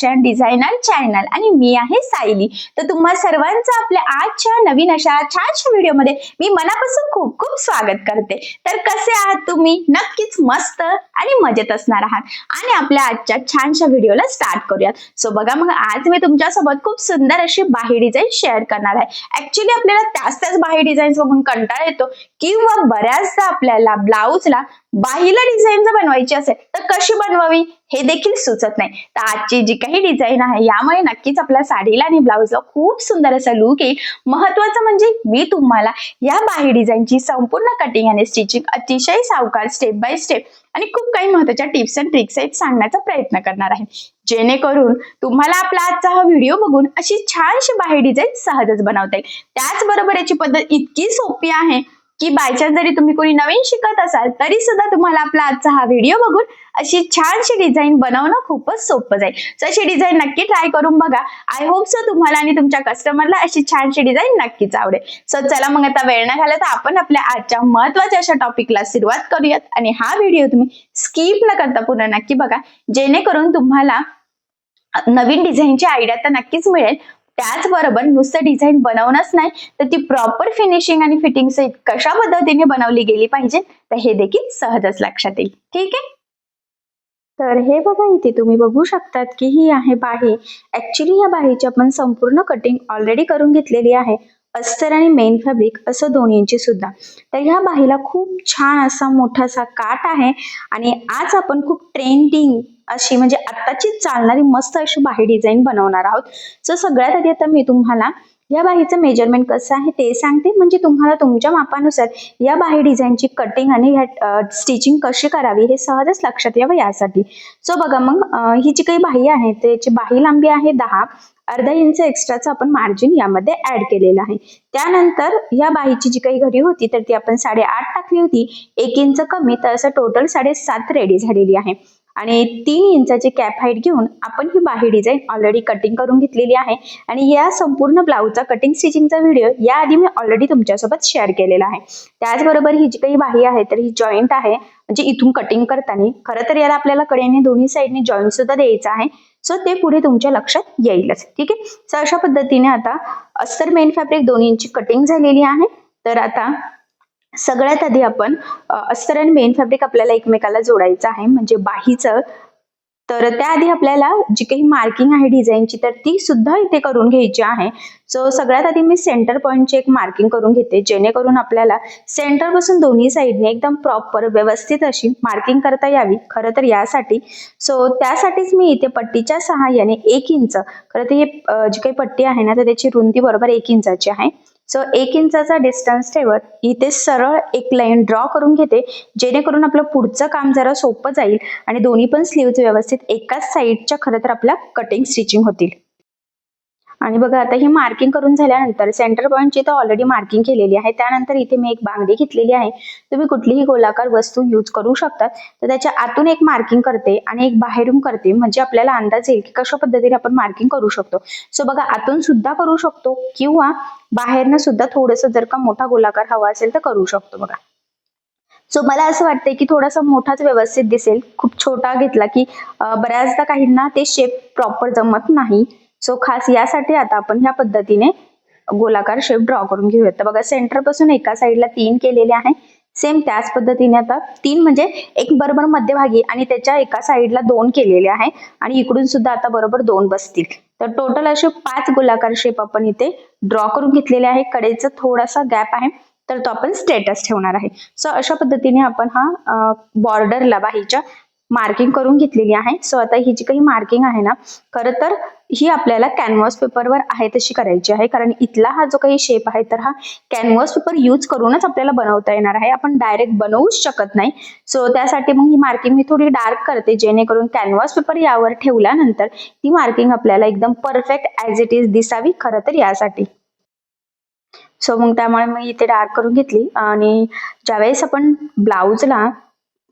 Fashion designer channel आणि मी आहे सायली. तर तुम्हा सर्वांचं आपल्या आजच्या नवीन अशा छानशा व्हिडिओमध्ये मी मनापासून खूप खूप स्वागत करते. तर कसे आहात तुम्ही? नक्कीच मस्त आणि मजेत असणार आहात. आणि आपल्या आजच्या छानशा व्हिडिओला स्टार्ट करूयात. सो बघा मग आज मी तुमच्यासोबत खूप सुंदर अशी बाही डिझाईन शेअर करणार आहे. ऍक्च्युली आपल्याला त्याच त्याच बाही डिझाईन्स बघून कंटाळा येतो किंवा बऱ्याचदा आपल्याला ब्लाऊजला बाहीला डिझाईन जर बनवायची असेल तर कशी बनवावी? हे देखील सुचत नाही. तर आजची जी काही डिझाईन आहे यामुळे नक्कीच आपल्या साडीला आणि ब्लाऊजला खूप सुंदर असा लुक येईल. महत्वाचं म्हणजे मी तुम्हाला या बाही डिझाईनची संपूर्ण कटिंग आणि स्टिचिंग अतिशय सावकार स्टेप बाय स्टेप आणि खूप काही महत्त्वाच्या टिप्स अँड ट्रिक्स आहेत सांगण्याचा प्रयत्न करणार आहे. जेणेकरून तुम्हाला आपला आजचा हा व्हिडिओ बघून अशी छानशी बाही डिझाईन सहजच बनवता येईल. त्याचबरोबर याची पद्धत इतकी सोपी आहे. की बायचान्स जरी तुम्ही कोणी नवीन शिकत असाल तरी सुद्धा तुम्हाला आपला आजचा हा व्हिडिओ बघून अशी छानशी डिझाईन बनवणं खूपच सोपं जाईल. सो अशी डिझाईन नक्की ट्राय करून बघा. आय होप सो तुम्हाला आणि तुमच्या कस्टमरला अशी छानशी डिझाईन नक्कीच आवडेल. सो चला मग आता वेळ न घालत आपण आपल्या आजच्या महत्त्वाच्या अशा टॉपिकला सुरुवात करूयात. आणि हा व्हिडिओ तुम्ही स्किप न करता पूर्ण नक्की बघा. जेणेकरून तुम्हाला नवीन डिझाईनची आयडिया तर नक्कीच मिळेल. त्याचबरोबर नुसतं डिझाईन बनवणंच नाही तर ती प्रॉपर फिनिशिंग आणि फिटिंग सहित कशा पद्धतीने बनवली गेली पाहिजे तर हे देखील सहजच लक्षात येईल. ठीक आहे? तर हे बघा इथे तुम्ही बघू शकतात की ही आहे बाही. ऍक्च्युली या बाहीची आपण संपूर्ण कटिंग ऑलरेडी करून घेतलेली आहे. अस्तर आणि मेन फॅब्रिक असं दोन्हींची सुद्धा. तर ह्या बाहीला खूप छान असा मोठासा काठ आहे आणि आज आपण खूप ट्रेंडिंग अशी म्हणजे आत्ताची चालणारी मस्त अशी बाही डिझाईन बनवणार आहोत. सो सगळ्यात आधी आता मी तुम्हाला या बाहीचं मेजरमेंट कसं आहे ते सांगते. म्हणजे तुम्हाला तुमच्या मापानुसार या बाही डिझाईनची कटिंग आणि ह्या स्टिचिंग कशी करावी हे सहजच लक्षात यावं यासाठी. सो बघा मग ही जी काही बाही आहे त्याची बाही लांबी आहे दहा. अर्धा इंच एक्स्ट्राचं आपण मार्जिन यामध्ये ऍड केलेलं आहे. त्यानंतर या बाहीची जी काही घडी होती तर ती आपण साडेआठ टाकली होती. एक इंच कमी तर असं टोटल साडेसात रेडी झालेली आहे. आणि तीन इंचाची कॅप हाईट घेऊन आपण ही बाही डिझाईन ऑलरेडी कटिंग करून घेतलेली आहे. आणि या संपूर्ण ब्लाऊजचा कटिंग स्टिचिंगचा व्हिडिओ याआधी मी ऑलरेडी तुमच्यासोबत शेअर केलेला आहे. त्याचबरोबर ही जी काही बाही आहे तर ही जॉईंट आहे म्हणजे इथून कटिंग करताना. खरं तर याला आपल्याला कडेने दोन्ही साईडने जॉईंट सुद्धा द्यायचा आहे. सो ते पुढे तुमच्या लक्षात येईलच. ठीक आहे? सो अशा पद्धतीने आता अस्तर मेन फॅब्रिक दोन्हींची कटिंग झालेली आहे. तर आता सगळ्यात आधी आपण अस्तर आणि मेन फॅब्रिक आपल्याला एकमेकाला जोडायचं आहे. म्हणजे बाहीचं तर त्याआधी आपल्याला जी काही मार्किंग आहे डिझाईनची तर ती सुद्धा इथे करून घ्यायची आहे. सो सगळ्यात आधी मी सेंटर पॉईंटची एक मार्किंग करून घेते जेणेकरून आपल्याला सेंटरपासून दोन्ही साईडने एकदम प्रॉपर व्यवस्थित अशी मार्किंग करता यावी. खरं तर यासाठी. सो त्यासाठीच मी इथे पट्टीच्या सहाय्याने एक इंच खरं तर हे जी काही पट्टी आहे ना तर त्याची रुंदी बरोबर एक इंचाची आहे. सो एक इंचाचा डिस्टन्स ठेवत इथे सरळ एक लाईन ड्रॉ करून घेते जेणेकरून आपलं पुढचं काम जरा सोपं जाईल आणि दोन्ही पण स्लीव्ज व्यवस्थित एकाच साईडच्या खरं तर आपल्या कटिंग स्टिचिंग होतील. आणि बघा आता ही मार्किंग करून झाल्यानंतर सेंटर पॉईंटची तर ऑलरेडी मार्किंग केलेली आहे. त्यानंतर इथे मी एक बांगडी घेतलेली आहे. तुम्ही कुठलीही गोलाकार वस्तू यूज करू शकतात तर त्याच्या आतून एक मार्किंग करते आणि एक बाहेरून करते. म्हणजे आपल्याला अंदाज येईल की कशा पद्धतीने आपण मार्किंग करू शकतो. सो बघा आतून सुद्धा करू शकतो किंवा बाहेरनं सुद्धा थोडंसं जर का मोठा गोलाकार हवा असेल तर करू शकतो बघा. सो मला असं वाटतंय की थोडासा मोठाच व्यवस्थित दिसेल. खूप छोटा घेतला की बऱ्याचदा काहींना ते शेप प्रॉपर जमत नाही. सो खास यासाठी आता आपण ह्या पद्धतीने गोलाकार शेप ड्रॉ करून घेऊयात. तर बघा सेंटरपासून एका साईडला तीन केलेले आहे. सेम त्याच पद्धतीने आता तीन म्हणजे एक बरोबर मध्यभागी आणि त्याच्या एका साईडला दोन केलेले आहे आणि इकडून सुद्धा आता बरोबर दोन बसतील. तर टोटल असे पाच गोलाकार शेप आपण इथे ड्रॉ करून घेतलेले आहे. कडेचा थोडासा गॅप आहे तर तो आपण स्टेटस ठेवणार आहे. सो अशा पद्धतीने आपण हा बॉर्डरला बाहीच्या मार्किंग करून घेतलेली आहे. सो आता ही जी काही मार्किंग आहे ना खरं तर ही आपल्याला कॅनव्हास पेपरवर आहे तशी करायची आहे. कारण इथला हा जो काही शेप आहे तर हा कॅनव्हास पेपर यूज करूनच आपल्याला बनवता येणार आहे. आपण डायरेक्ट बनवूच शकत नाही. सो त्यासाठी मग ही मार्किंग मी थोडी डार्क करते जेणेकरून कॅनव्हास पेपर यावर ठेवल्यानंतर ती मार्किंग आपल्याला एकदम परफेक्ट ॲज इट इज दिसावी खरं तर यासाठी. सो मग त्यामुळे मी इथे डार्क करून घेतली. आणि ज्यावेळेस आपण ब्लाऊजला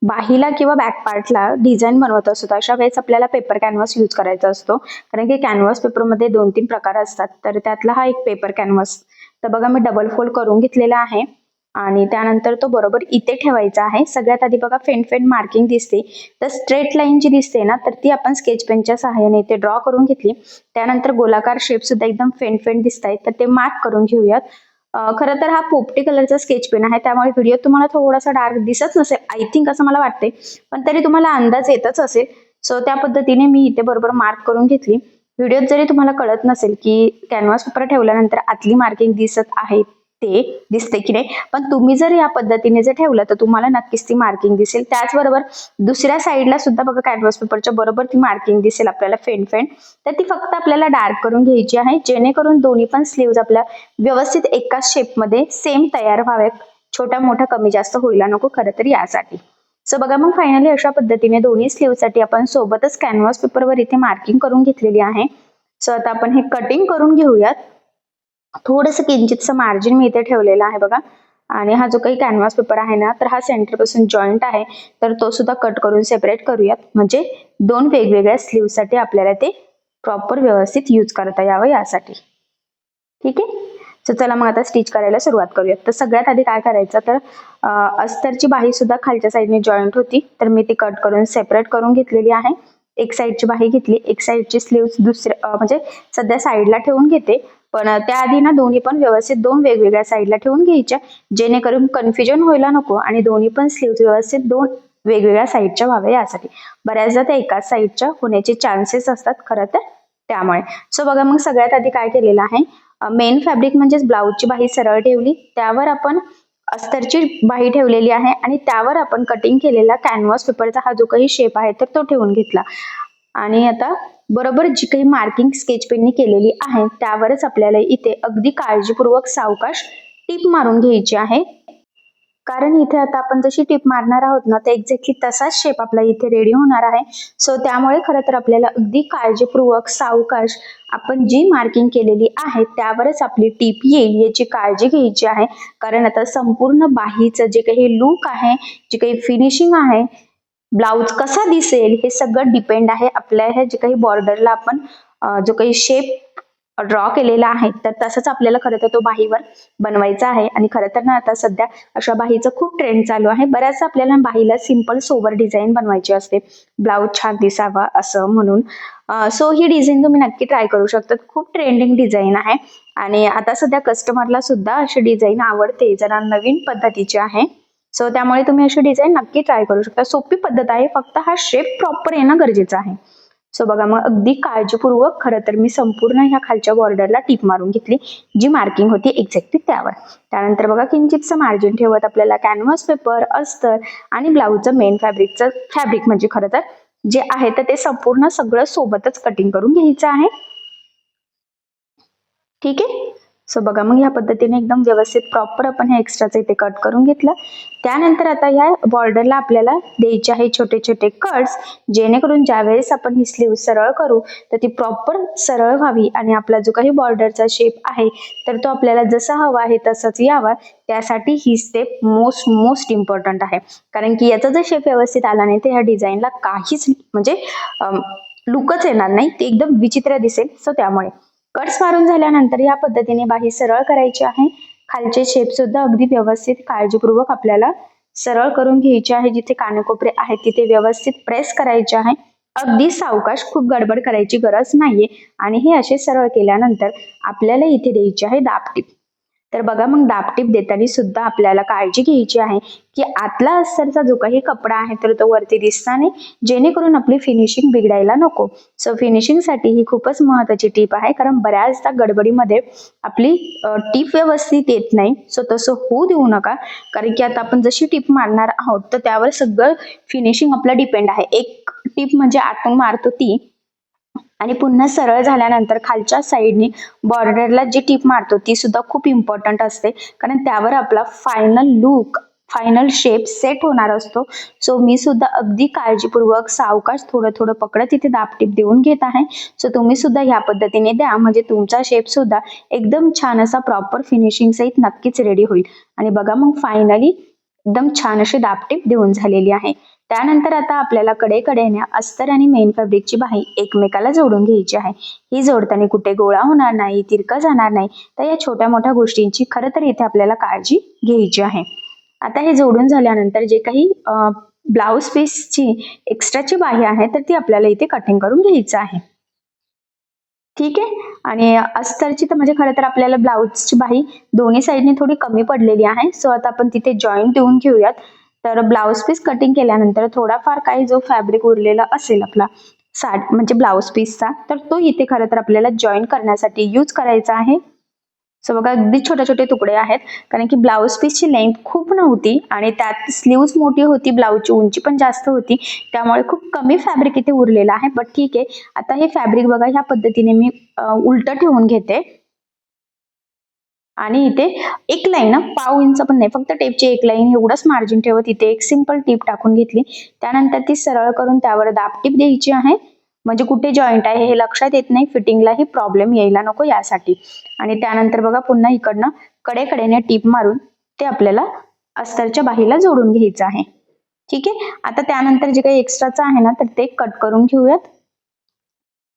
बाहीला किंवा बॅक पार्टला डिझाईन बनवत असतो. अशा वेळेस आपल्याला पेपर कॅनव्हास यूज करायचा असतो. कारण की कॅनव्हास पेपरमध्ये दोन तीन प्रकार असतात. तर त्यातला हा एक पेपर कॅनव्हास तर बघा मी डबल फोल्ड करून घेतलेला आहे. आणि त्यानंतर तो बरोबर इथे ठेवायचा आहे. सगळ्यात आधी बघा फेंट फेंट मार्किंग दिसते. तर स्ट्रेट लाईन जी दिसते ना तर ती आपण स्केच पेनच्या सहाय्याने इथे ड्रॉ करून घेतली. त्यानंतर गोलाकार शेप सुद्धा एकदम फेंट फेंट दिसत आहेत तर ते मार्क करून घेऊयात. खरं तर हा पोपटी कलरचा स्केच पेन आहे. त्यामुळे व्हिडिओ तुम्हाला थोडासा डार्क दिसत नसेल आय थिंक असं मला वाटते पण तरी तुम्हाला अंदाज येतच असेल. सो त्या पद्धतीने मी इथे बरोबर मार्क करून घेतली. व्हिडिओत जरी तुम्हाला कळत नसेल की कॅनव्हास पेपर ठेवल्यानंतर आतली मार्किंग दिसत आहे ते दिसते की नाही. पण तुम्ही जर या पद्धतीने जर ठेवलं तर तुम्हाला नक्कीच ती मार्किंग दिसेल. त्याचबरोबर दुसऱ्या साईडला सुद्धा बघा कॅनव्हास पेपरच्या बरोबर ती मार्किंग दिसेल आपल्याला फेंड फेंट तर ती फक्त आपल्याला डार्क करून घ्यायची आहे. जेणेकरून दोन्ही पण स्लीव्ज आपल्या व्यवस्थित एकाच शेपमध्ये सेम तयार व्हाव्यात छोट्या मोठ्या कमी जास्त होईला नको खरं तर यासाठी. सो बघा मग फायनली अशा पद्धतीने दोन्ही स्लीवसाठी आपण सोबतच कॅनव्हास पेपरवर इथे मार्किंग करून घेतलेली आहे. सो आता आपण हे कटिंग करून घेऊयात. थोडंसं किंचितचं मार्जिन मी इथे ठेवलेलं आहे बघा. आणि हा जो काही कॅनव्हास पेपर आहे ना तर हा सेंटरपासून जॉईंट आहे. तर तो सुद्धा कट करून सेपरेट करूयात. म्हणजे दोन वेगवेगळ्या स्लीवसाठी आपल्याला ते प्रॉपर व्यवस्थित यूज करता यावं यासाठी. ठीक आहे? तर चला मग आता स्टिच करायला सुरुवात करूयात. तर सगळ्यात आधी काय करायचं तर अस्तरची बाही सुद्धा खालच्या साईडने जॉईंट होती. तर मी ती कट करून सेपरेट करून घेतलेली आहे. एक साईडची बाही घेतली. एक साईडची स्लीव्स दुसऱ्या म्हणजे सध्या साईडला ठेवून घेते. पण त्याआधी ना दोन्ही पण व्यवस्थित दोन वेगवेगळ्या साईडला ठेवून घ्यायच्या. जेणेकरून कन्फ्युजन व्हायला नको आणि दोन्ही पण स्लीव्स व्यवस्थित दोन वेगवेगळ्या साईडच्या व्हाव्या यासाठी. बऱ्याचदा त्या एकाच साईडच्या होण्याचे चान्सेस असतात खरं तर त्यामुळे. सो बघा मग सगळ्यात आधी काय केलेलं आहे? मेन फॅब्रिक म्हणजेच ब्लाऊजची बाही सरळ ठेवली. त्यावर आपण अस्तरची बाही ठेवलेली आहे आणि त्यावर आपण कटिंग केलेला कॅनव्हास पेपरचा हा जो काही शेप आहे तर तो ठेवून घेतला. आणि आता बरोबर जी काही मार्किंग स्केच पेनने केलेली आहे त्यावरच आपल्याला इथे अगदी काळजीपूर्वक सावकाश टीप मारून घ्यायची आहे. कारण इथे आता आपण जशी टीप मारणार आहोत ना तर एक्झॅक्टली तसाच शेप आपला इथे रेडी होणार आहे. सो त्यामुळे खरं तर आपल्याला अगदी काळजीपूर्वक सावकाश आपण जी मार्किंग केलेली आहे त्यावरच आपली टीप येईल याची काळजी घ्यायची आहे. कारण आता संपूर्ण बाहीचं जे काही लुक आहे जे काही फिनिशिंग आहे ब्लाऊज कसा दिसेल हे सगळं डिपेंड आहे. आपल्या ह्या जे काही बॉर्डरला आपण जो काही शेप ड्रॉ केलेला आहे तर तसंच आपल्याला खरं तर तो बाहीवर बनवायचा आहे. आणि खरं तर ना आता सध्या अशा बाहीचं खूप ट्रेंड चालू आहे. बऱ्याच आपल्याला बाहीला सिंपल सोबर डिझाईन बनवायची असते. ब्लाऊज छान दिसावा असं म्हणून. सो ही डिझाईन तुम्ही नक्की ट्राय करू शकता खूप ट्रेंडिंग डिझाईन आहे. आणि आता सध्या कस्टमरला सुद्धा अशी डिझाईन आवडते. जरा नवीन पद्धतीची आहे. सो त्यामुळे तुम्ही अशी डिझाईन नक्की ट्राय करू शकता. सोपी पद्धत आहे फक्त हा शेप प्रॉपर येणं गरजेचं आहे. सो बघा मग अगदी काळजीपूर्वक खरं तर मी संपूर्ण ह्या खालच्या बॉर्डरला टीप मारून घेतली जी मार्किंग होती एक्झॅक्टली त्यावर. त्यानंतर बघा किंचितचं मार्जिन ठेवत आपल्याला कॅनव्हास पेपर अस्तर आणि ब्लाऊजचं मेन फॅब्रिकचं फॅब्रिक म्हणजे खरं तर जे आहे तर ते संपूर्ण सगळं सोबतच कटिंग करून घ्यायचं आहे. ठीक आहे? सो बघा मग ह्या पद्धतीने एकदम व्यवस्थित प्रॉपर आपण हे एक्स्ट्राचं इथे कट करून घेतलं. त्यानंतर आता ह्या बॉर्डरला आपल्याला द्यायचे आहे छोटे छोटे कट्स जेणेकरून ज्यावेळेस आपण ही स्लीव सरळ करू तर ती प्रॉपर सरळ व्हावी आणि आपला जो काही बॉर्डरचा शेप आहे तर तो आपल्याला जसा हवा आहे तसाच यावा. त्यासाठी ही स्टेप मोस्ट मोस्ट इम्पॉर्टंट आहे. कारण की याचा जर शेप व्यवस्थित आला नाही तर ह्या डिझाईनला काहीच म्हणजे लुकच येणार नाही. ते एकदम विचित्र दिसेल. सो त्यामुळे. कट्स मारून झाल्यानंतर या पद्धतीने बाही सरळ करायची आहे. खालचे शेप सुद्धा अगदी व्यवस्थित काळजीपूर्वक आपल्याला सरळ करून घ्यायचे आहे. जिथे कानकोपरे आहेत तिथे व्यवस्थित प्रेस करायचे आहे. अगदी सावकाश खूप गडबड करायची गरज नाहीये. आणि हे असे सरळ केल्यानंतर आपल्याला इथे द्यायची आहे दाबटीप तर बघा मग दापटीप देताना सुद्धा आपल्याला काळजी घ्यायची आहे की आतला अस्तरचा जो काही कपडा आहे तर तो वरती दिसता नाही. जेणेकरून आपली फिनिशिंग बिघडायला नको. सो फिनिशिंगसाठी ही खूपच महत्वाची टीप आहे. कारण बऱ्याचदा गडबडीमध्ये आपली टीप व्यवस्थित येत नाही. सो तसं होऊ देऊ नका. कारण की आता आपण जशी टीप मारणार आहोत तर त्यावर सगळं फिनिशिंग आपलं डिपेंड आहे. एक टीप म्हणजे आतून मारतो ती. आणि पुन्हा सरळ झाल्यानंतर खालच्या साईडने बॉर्डरला जी टीप मारतो ती सुद्धा खूप इम्पॉर्टंट असते. कारण त्यावर आपला final look final shape set होणार असतो. सो मी सुद्धा अगदी काळजीपूर्वक सावकाश थोडं थोडं पकडत तिथे दापटीप देऊन घेत आहे. सो तुम्ही सुद्धा ह्या पद्धतीने द्या. म्हणजे तुमचा शेप सुद्धा एकदम छान असा प्रॉपर फिनिशिंग सहित नक्कीच रेडी होईल. आणि बघा मग फायनली एकदम छान अशी दापटीप देऊन झालेली आहे. त्यानंतर आता आपल्याला कडेकडेने अस्तर आणि मेन फॅब्रिकची बाही एकमेकाला जोडून घ्यायची आहे. ही जोडताना कुठे गोळा होणार नाही तिरका जाणार नाही तर या छोट्या मोठ्या गोष्टींची खरं तर इथे आपल्याला काळजी घ्यायची आहे. आता हे जोडून झाल्यानंतर जे काही ब्लाऊज पीसची एक्स्ट्राची बाही आहे तर ती आपल्याला इथे कटिंग करून घ्यायचं आहे. ठीक आहे? आणि अस्तरची तर म्हणजे खरं तर आपल्याला ब्लाऊजची बाही दोन्ही साईडने थोडी कमी पडलेली आहे. सो आता आपण तिथे जॉईंट देऊन घेऊयात. तर ब्लाऊज पीस कटिंग केल्यानंतर थोडाफार काही जो फॅब्रिक उरलेला असेल आपला साड म्हणजे ब्लाऊज पीसचा तर तो इथे खरं तर आपल्याला जॉईन करण्यासाठी यूज करायचा आहे. सो बघा अगदी छोटे छोटे तुकडे आहेत कारण की ब्लाऊज पीसची लेंथ खूप नव्हती आणि त्यात स्लीव्ज मोठी होती ब्लाऊजची उंची पण जास्त होती त्यामुळे खूप कमी फॅब्रिक इथे उरलेला आहे. बट ठीक आहे आता हे फॅब्रिक बघा ह्या पद्धतीने मी उलट ठेवून घेते. आणि इथे एक लाईन पाव इंच पण नाही फक्त टेपची एक लाईन एवढंच मार्जिन ठेवत इथे एक सिंपल टीप टाकून घेतली. त्यानंतर ती सरळ करून त्यावर दाब टीप द्यायची आहे. म्हणजे कुठे जॉईंट आहे हे लक्षात येत नाही फिटिंगलाही प्रॉब्लेम यायला नको यासाठी. आणि त्यानंतर बघा पुन्हा इकडनं कडेकडेने टीप मारून ते आपल्याला अस्तरच्या बाहीला जोडून घ्यायचं आहे. ठीक आहे? आता त्यानंतर जे काही एक्स्ट्राचं आहे ना तर ते कट करून घेऊयात.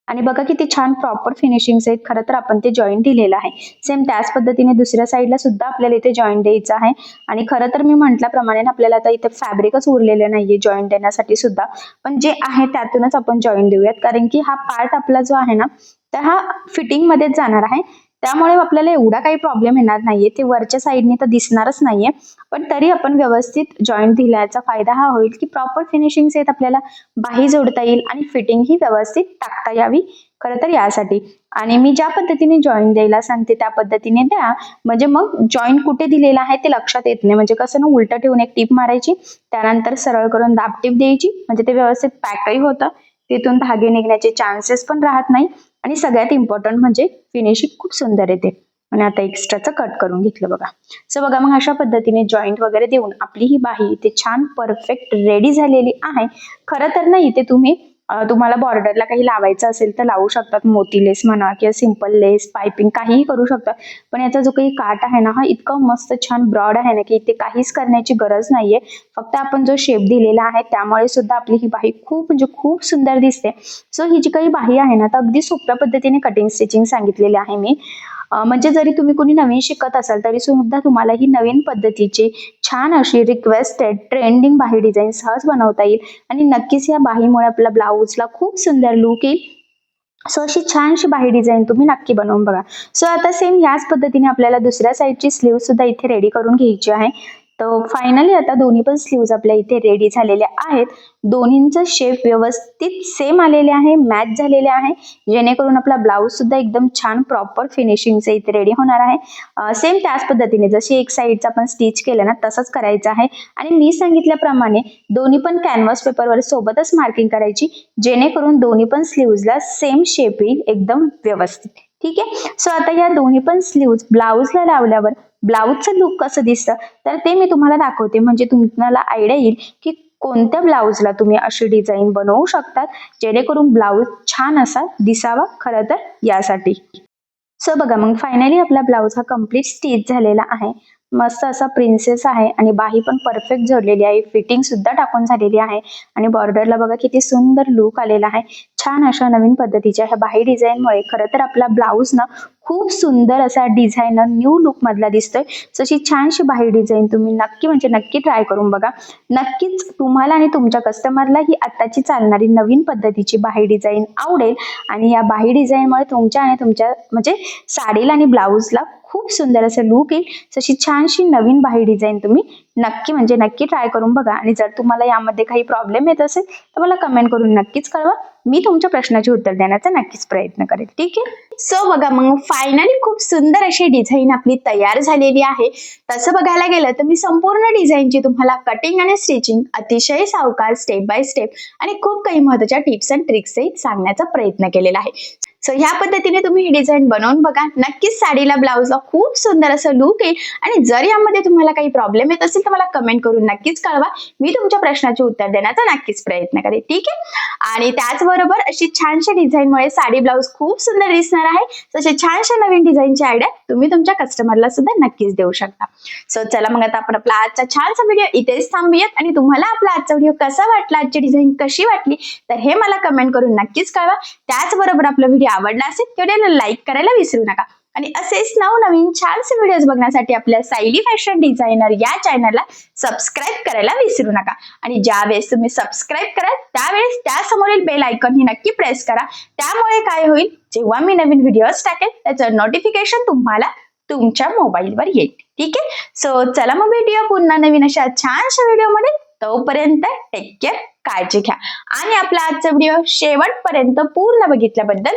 आणि बघा किती छान प्रॉपर फिनिशिंग आहेत. खरं तर आपण ते जॉईंट दिलेलं आहे. सेम त्याच पद्धतीने दुसऱ्या साईडला सुद्धा आपल्याला इथे जॉईंट द्यायचं आहे. आणि खरं तर मी म्हटल्याप्रमाणे आपल्याला आता इथे फॅब्रिकच उरलेलं नाहीये जॉईंट देण्यासाठी सुद्धा. पण जे आहे त्यातूनच आपण जॉईंट देऊयात. कारण की हा पार्ट आपला जो आहे ना तर हा फिटिंग मध्येच जाणार आहे. त्यामुळे आपल्याला एवढा काही प्रॉब्लेम येणार नाहीये. ते वरच्या साईडने तर दिसणारच नाहीये. पण तरी आपण व्यवस्थित जॉईंट दिल्याचा फायदा हा होईल की प्रॉपर फिनिशिंग येत आपल्याला बाही जोडता येईल आणि फिटिंग ही व्यवस्थित टाकता यावी. खरं तर यासाठी. आणि मी ज्या पद्धतीने जॉईंट द्यायला सांगते त्या पद्धतीने द्या. म्हणजे मग जॉईंट कुठे दिलेला आहे ते लक्षात येत नाही. म्हणजे कसं ना उलट ठेवून एक टीप मारायची त्यानंतर सरळ करून दाब टीप द्यायची. म्हणजे ते व्यवस्थित पॅकही होतं. तिथून धागे निघण्याचे चान्सेस पण राहत नाही. आणि सगळ्यात इम्पॉर्टंट म्हणजे फिनिशिंग खूप सुंदर येते. आणि आता एक्स्ट्राचं कट करून घेतलं बघा. सो बघा मग अशा पद्धतीने जॉईंट वगैरे देऊन आपली ही बाही इथे छान परफेक्ट रेडी झालेली आहे. खरं तर ना इथे तुम्ही तुम्हाला बॉर्डरला काही लावायचं असेल तर लावू शकतात. मोती लेस म्हणा किंवा सिंपल लेस पायपिंग काहीही करू शकतात. पण याचा जो काही काट आहे ना हा इतका मस्त छान ब्रॉड आहे ना की इथे काहीच करण्याची गरज नाहीये. फक्त आपण जो शेप दिलेला आहे त्यामुळे सुद्धा आपली ही बाही खूप म्हणजे खूप सुंदर दिसते. सो ही जी काही बाही आहे ना तर अगदी सोप्या पद्धतीने कटिंग स्टिचिंग सांगितलेली आहे मी. म्हणजे जरी तुम्ही कोणी नवीन शिकत असाल तरी सुद्धा तुम्हाला ही नवीन पद्धतीची छान अशी रिक्वेस्टेड ट्रेंडिंग बाही डिझाईन सहज बनवता येईल. आणि नक्कीच या बाहीमुळे आपल्या ब्लाऊजला खूप सुंदर लुक येईल. सो अशी छानशी बाही डिझाईन तुम्ही नक्की बनवून बघा. सो आता सेम याच पद्धतीने आपल्याला दुसऱ्या साईडची स्लीव सुद्धा इथे रेडी करून घ्यायची आहे. तर फायनली आता दोन्ही पण स्लीव्ज आपल्या इथे रेडी झालेले आहेत. दोन्हींचं शेप व्यवस्थित सेम आलेले आहे मॅच झालेले आहे. जेणेकरून आपला ब्लाऊज सुद्धा एकदम छान प्रॉपर फिनिशिंगचं इथे रेडी होणार आहे. सेम त्याच पद्धतीने जशी एक साईडचा आपण स्टिच केलं ना तसंच करायचं आहे. आणि मी सांगितल्याप्रमाणे दोन्ही पण कॅनव्हास पेपरवर सोबतच मार्किंग करायची जेणेकरून दोन्ही पण स्लीव्जला सेम शेप येईल एकदम व्यवस्थित. ठीक आहे? सो आता या दोन्ही पण स्लीव्ज ब्लाऊजला लावल्यावर ब्लाऊजचं लुक कसं दिसतं? तर ते मी तुम्हाला दाखवते. म्हणजे तुम्हाला आयडिया येईल की कोणत्या ब्लाऊजला तुम्ही अशी डिझाईन बनवू शकतात जेणेकरून ब्लाऊज छान असा दिसावा खरं तर यासाठी. सो बघा मग फायनली आपला ब्लाऊज हा कंप्लीट स्टिच झालेला आहे. मस्त असा प्रिन्सेस आहे आणि बाही पण परफेक्ट जोडलेली आहे. फिटिंग सुद्धा टाकून झालेली आहे. आणि बॉर्डरला बघा किती सुंदर लुक आलेला आहे. छान अशा नवीन पद्धतीच्या ह्या बाही डिझाईनमुळे खरं तर आपला ब्लाऊज ना खूप सुंदर असा डिझाईन न्यू लुक मधला दिसतोय. तशी छानशी बाही डिझाईन तुम्ही नक्की म्हणजे नक्की ट्राय करून बघा. नक्कीच तुम्हाला आणि तुमच्या कस्टमरला ही आत्ताची चालणारी नवीन पद्धतीची बाही डिझाईन आवडेल. आणि या बाही डिझाईनमुळे तुमच्या आणि तुमच्या म्हणजे साडीला आणि ब्लाऊजला खूप सुंदर असं लुक येईल. तशी छानशी नवीन बाही डिझाईन तुम्ही नक्की म्हणजे नक्की ट्राय करून बघा. आणि जर तुम्हाला यामध्ये काही प्रॉब्लेम येत असेल तर मला कमेंट करून नक्कीच कळवा. मी तुमच्या प्रश्नाचे उत्तर देण्याचा नक्कीच प्रयत्न करेल ठीक आहे? सो बघा मग फायनली खूप सुंदर अशी डिझाईन आपली तयार झालेली आहे. तसं बघायला गेलं तर मी संपूर्ण डिझाईनची तुम्हाला कटिंग आणि स्टिचिंग अतिशय सावकार स्टेप बाय स्टेप आणि खूप काही महत्त्वाच्या टिप्स अँड ट्रिक्सही सांगण्याचा प्रयत्न केलेला आहे. सो ह्या पद्धतीने तुम्ही ही डिझाईन बनवून बघा. नक्कीच साडीला ब्लाऊजला खूप सुंदर असं लुक येईल. आणि जर यामध्ये तुम्हाला काही प्रॉब्लेम येत असेल तर मला कमेंट करून नक्कीच कळवा. मी तुमच्या प्रश्नाचे उत्तर देण्याचा नक्कीच प्रयत्न करेन. ठीक आहे? आणि त्याचबरोबर अशी छानशा डिझाईनमुळे साडी ब्लाऊज खूप सुंदर दिसणार आहे. तसे छानशा नवीन डिझाईनची आयडिया तुम्ही तुमच्या कस्टमरला सुद्धा नक्कीच देऊ शकता. सो चला मग आता आपण आपला आजचा छानसा व्हिडिओ इथेच थांबूयात. आणि तुम्हाला आपला आजचा व्हिडिओ कसा वाटला? आजची डिझाईन कशी वाटली? तर हे मला कमेंट करून नक्कीच कळवा. त्याचबरोबर आपला व्हिडिओ आवडला असेल तर व्हिडिओला लाईक करायला विसरू नका. आणि असेच नवनवीन छानसे व्हिडिओज बघण्यासाठी आपल्या सायली फॅशन डिझायनर या चॅनलला सबस्क्राईब करायला विसरू नका. आणि ज्या वेळेस तुम्ही सबस्क्राईब कराल त्यावेळेस त्यासमोरील बेल आयकॉन ही नक्की प्रेस करा. त्यामुळे काय होईल? जेव्हा मी नवीन व्हिडिओज टाकेल त्याचं नोटिफिकेशन तुम्हाला तुमच्या मोबाईलवर येईल. ठीक आहे? सो चला मग व्हिडिओ पुन्हा नवीन अशा छानशा व्हिडिओमध्ये तोपर्यंत टेक केअर काळजी घ्या. आणि आपला आजचा व्हिडिओ शेवटपर्यंत पूर्ण बघितल्याबद्दल